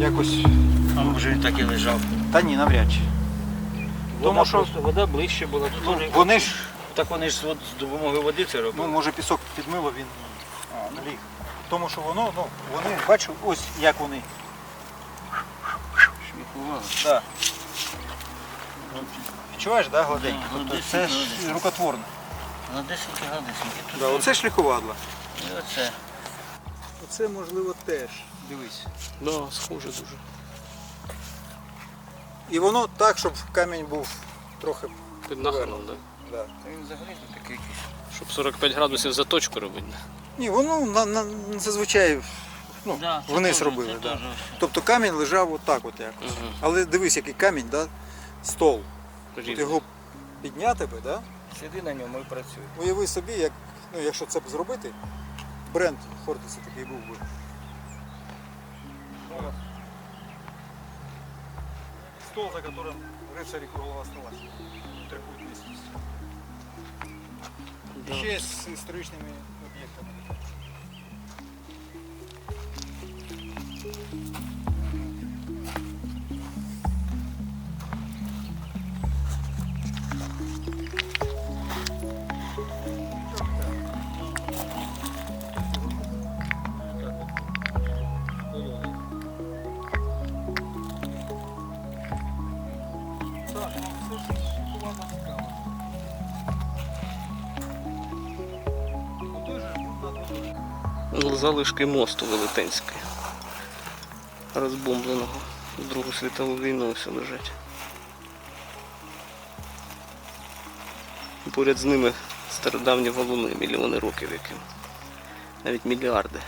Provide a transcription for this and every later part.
якось. А може він так і лежав. Та ні, навряд чи. Вода Тому що- просто вода ближче була. Тут Ну, вони, вони ж, так вони ж от з допомогою води це ну робили. може пісок підмило, він ліг. Тому що воно, ну, вони, бачу, ось як вони. Шліфували. Да. Відчуваєш, да, гладенько? Да, Тобто це ж гладенько. рукотворне. Гладесенькі, гладесенькі. Тут Да, оце шліховадла. І оце. Оце можливо теж. Дивись. Да, схоже дуже. І воно так, щоб камінь був трохи. Під нахилом, да? Да. Він взагалі тут такий якийсь. Щоб 45 градусів заточку робити. Ні, воно на, на, зазвичай ну, Да, це теж- робили. це Да. теж. Тобто камінь лежав отак от якось. Угу. Але дивись, який камінь, да? стол. От Рівно. його підняти би, да? Сиди на ньому і працюй. уяви собі, як, ну, якщо це б зробити, бренд Хортиса такий був би. Стол, за которым рыцари круглого стола. Трикутність. Да. Ще з історичними об'єктами. Залишки мосту велетенського. Розбомбленого. В Другу світову війну все лежать. Поряд з ними стародавні валуни, мільйони років яким. Навіть мільярди.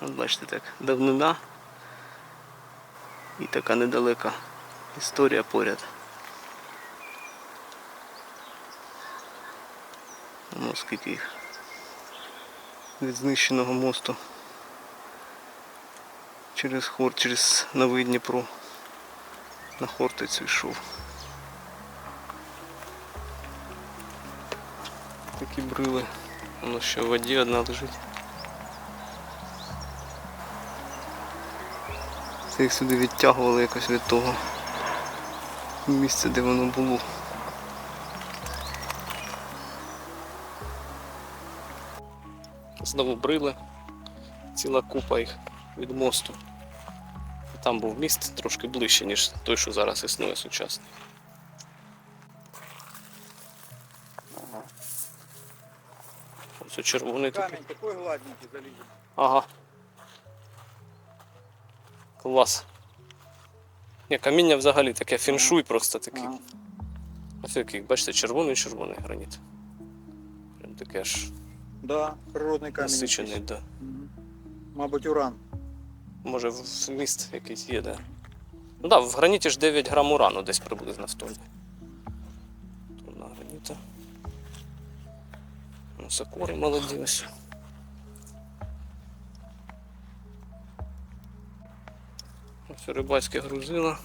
От бачите так, давнина і така недалека історія поряд. Ну, скільки їх від знищеного мосту через Хор, через Новий Дніпро на Хортицю йшов. Такі брили. Воно ще в воді одна лежить. Це їх сюди відтягували якось від того місця, де воно було. Знову брили. Ціла купа їх від мосту. Там був міст трошки ближче, ніж той, що зараз існує сучасний. Оце червоний. Камінь такий гладненький залізний. Ага. Клас. Ні, каміння взагалі таке фіншуй просто такий. Ага. Ось який, бачите, червоний червоний граніт. Прям таке аж Да, природний камінь. насичений, якийсь. да. Мабуть, уран. Може в міст якийсь є, да. Ну так, да, в граніті ж 9 грам урану десь приблизно в тонні. Тонна граніта. Ну, сокори молоді ось. Ось рибацьке грузило.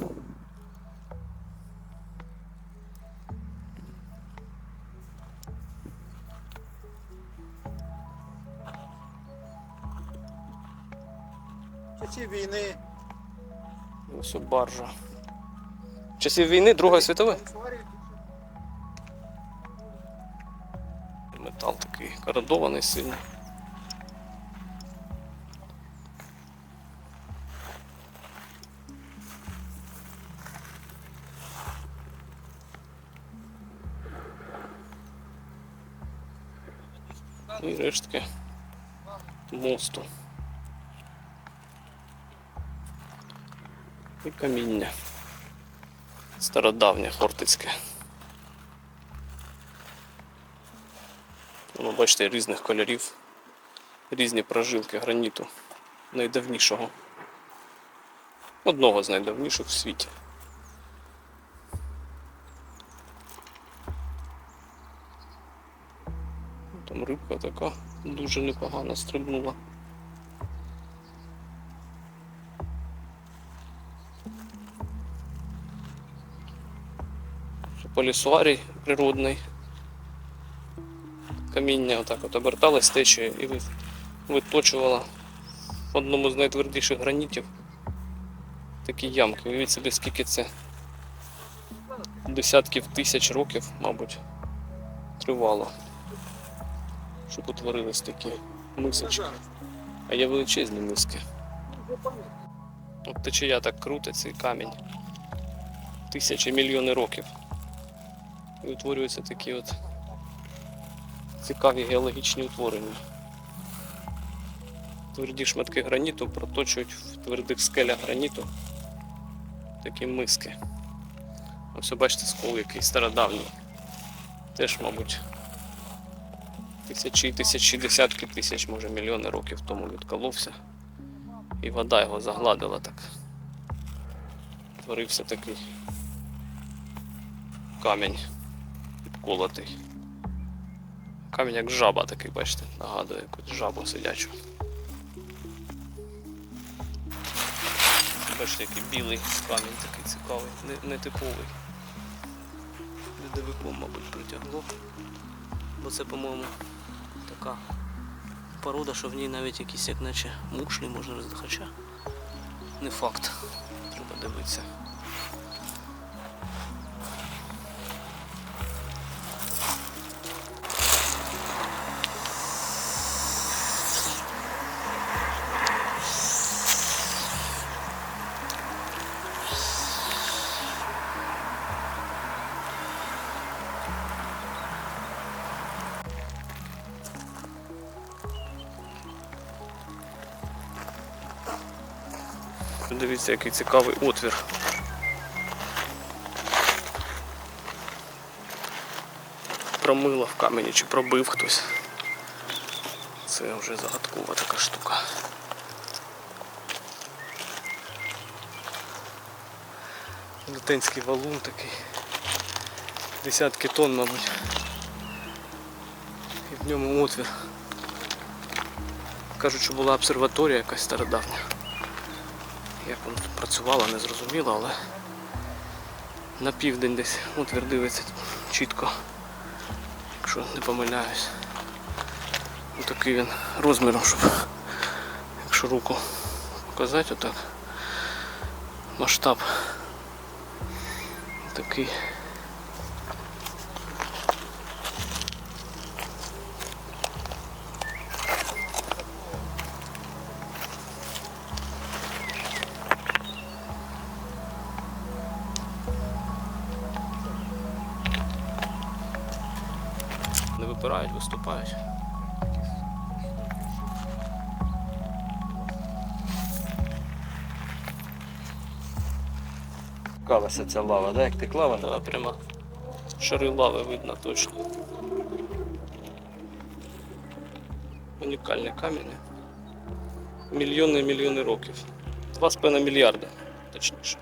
В часі війни. Ось баржа. Часів війни Другої світової? Метал такий кородований сильно. І рештки мосту. І каміння. Стародавнє хортицьке. Воно, бачите, різних кольорів, різні прожилки граніту найдавнішого. Одного з найдавніших в світі. Там рибка така дуже непогано стрибнула. Полісуарій природний. Каміння отак от оберталось течею і ви- виточувало одному з найтвердіших гранітів такі ямки. Уявіть собі, скільки це десятків тисяч років, мабуть, тривало, щоб утворились такі мисочки. А є величезні миски. От течія так крутить цей камінь. Тисячі мільйони років. І утворюються такі от цікаві геологічні утворення. Тверді шматки граніту проточують в твердих скелях граніту такі миски. Ось бачите скол який стародавній. Теж, мабуть, тисячі, тисячі, десятки тисяч, може мільйони років тому відколовся. І вода його загладила так. Творився такий камінь підколотий. Камінь як жаба такий, бачите, нагадує якусь жабу сидячу. Бачите, який білий камінь такий цікавий, не, нетиповий. Льодовиком, мабуть, притягло. Бо це, по-моєму, така порода, що в ній навіть якісь як наче мушлі можна роздати. Хоча не факт. Треба дивитися. Дивіться, який цікавий отвір. Промило в камені чи пробив хтось. Це вже загадкова така штука. Летенський валун такий. Десятки тонн, мабуть. І в ньому отвір. Кажуть, що була обсерваторія якась стародавня. Як воно тут працювало, не зрозуміло, але на південь десь отвір дивиться чітко, якщо не помиляюсь. Ось такий він розміром, щоб якщо руку показати отак. Масштаб такий. Виступають. Калася ця лава, да? Як текла вона? Да, прямо шари лави видно точно. Унікальні камені. Мільйони і мільйони років. Два з пена мільярда, точніше.